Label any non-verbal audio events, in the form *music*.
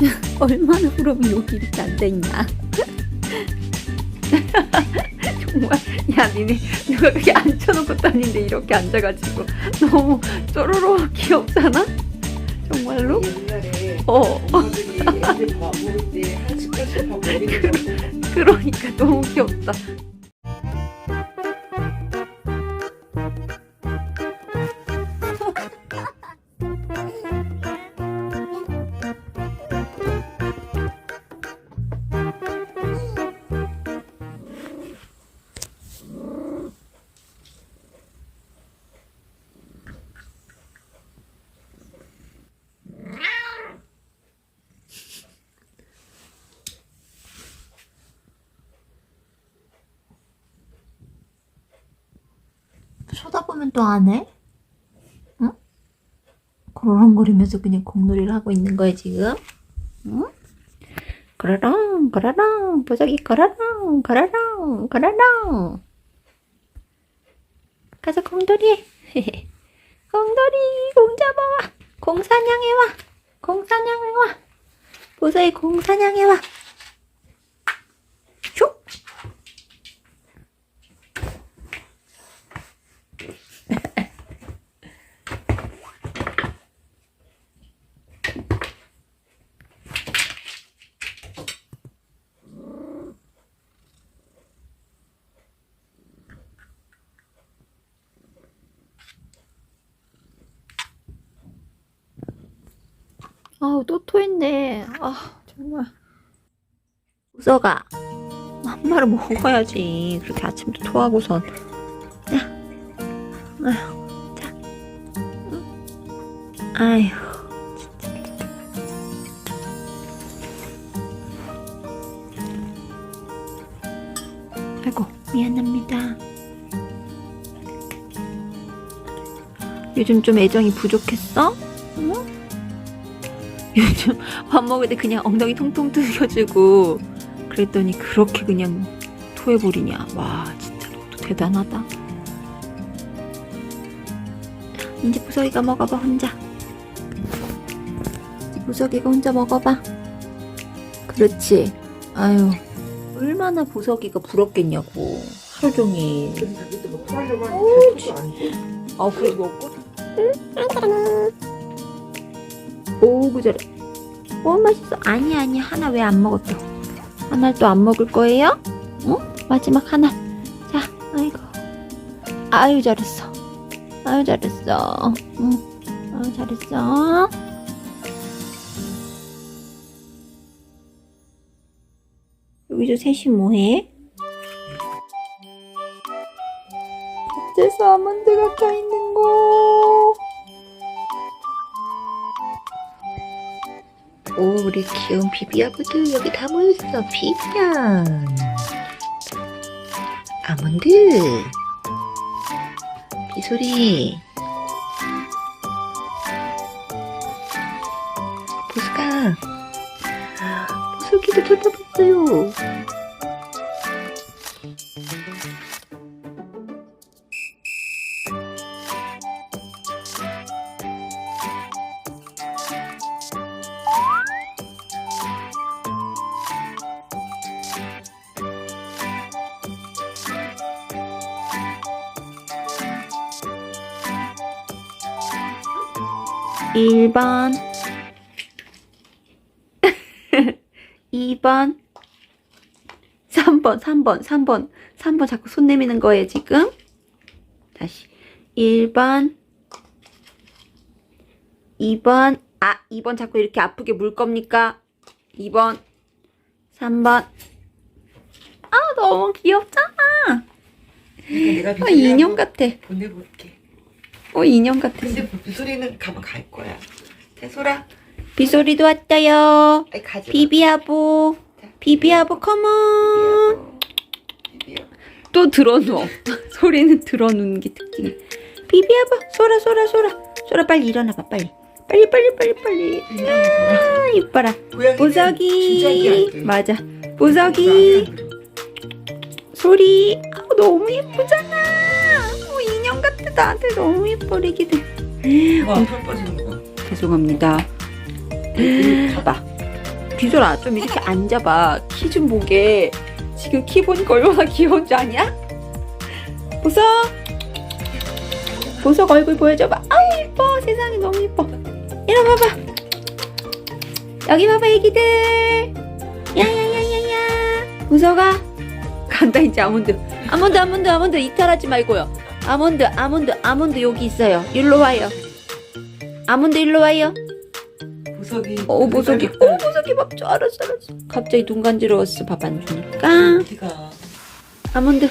*laughs* 얼마나 그러면 여기 이렇게 앉아 있냐. 정말 야 니네 누가 그렇게 앉혀놓고 다니는데 이렇게 앉아가지고 너무 쪼로로 귀엽잖아? 정말로? 옛날에 어. 엄마들이 애들 밥 먹을 때 한숟갈씩 밥 먹이는 거 그러니까 너무 귀엽다 쳐다보면 또 안 해? 응? 그러렁거리면서 그냥 공놀이를 하고 있는 거야 지금? 응? 그러렁 그러렁 보석이 그러렁 그러렁 그러렁 가서 공놀이 해 *laughs* 공놀이 공 잡아와 공 사냥해와 공 사냥해와 보석이 공 사냥해와 아우 또 토했네. 아 정말. 우서가 한 마리 먹어야지. 그렇게 아침부터 토하고선. 야, 아휴, 자, 응? 아휴. 아이고 미안합니다. 요즘 좀 애정이 부족했어? 응? *laughs* 요즘 밥 먹을 때 그냥 엉덩이 통통 뜯겨주고 그랬더니 그렇게 그냥 토해버리냐. 와 진짜 너도 대단하다. 이제 부석이가 먹어봐 혼자. 이제 부석이가 혼자 먹어봐. 그렇지. 아유 얼마나 부석이가 부럽겠냐고. 하루 종일. 오, 아 그래 먹고 오구 잘해 오 맛있어. 아니 아니 하나 왜 안 먹었어? 하나 또 안 먹을 거예요? 어? 마지막 하나. 자 아이고. 아유 잘했어. 아유 잘했어. 응. 아유 잘했어. 여기서 셋이 뭐해? 어째서 아몬드가 껴있는 거 오, 우리 귀여운 비비아부들 여기 다 모였어. 비비야. 아몬드. 비소리. 보스가. 보석이도 쳐다봤어요. 일번. 2번. 3번 3번 3번 3번 자꾸 손 내미는 거예요 지금. 다시. 1번. 2번. 아 2번 자꾸 이렇게 아프게 물 겁니까? 2번. 3번. 아 너무 귀엽잖아. 그러니까 내가 아, 인형 같아. 보내볼게 어 인형 같아. 근데 비소리는 가면 갈 거야. 태소라 비소리도 왔다요. 아이 가지 비비아보. 비비아보 컴온. 또 들어누워. *laughs* 소리는 들어누는 게 특징이야. 비비아보. 소라 소라 소라. 소라 빨리 일어나봐 빨리. 빨리 빨리 빨리 빨리. 아 이뻐라. 보석이. 맞아. 보석이. 소리. 아우 너무 예쁘잖아 나한테 너무 예뻐 애기들 와 털 빠지는 거 죄송합니다. 봐. 봐봐 비솔아? 좀 이렇게 앉아봐. 키 좀 보게. 지금 키 보니까 얼마나 귀여운 줄 아냐? 보석! 보석 얼굴 보여줘봐. 아우 이뻐. 세상에 너무 이뻐. 이리 봐봐. 여기 봐봐 애기들. 야야야야야. 보석아. 간다 이제 아몬드. 아몬드 아몬드 아몬드. 이탈하지 말고요 아몬드 아몬드 아몬드 여기 있어요. 일로 와요. 아몬드 일로 와요. 보석이. 어 보석이. 어 보석이 밥줘 알았어 알았어 갑자기 눈 간지러웠어 밥 안 주니까. 키가 아몬드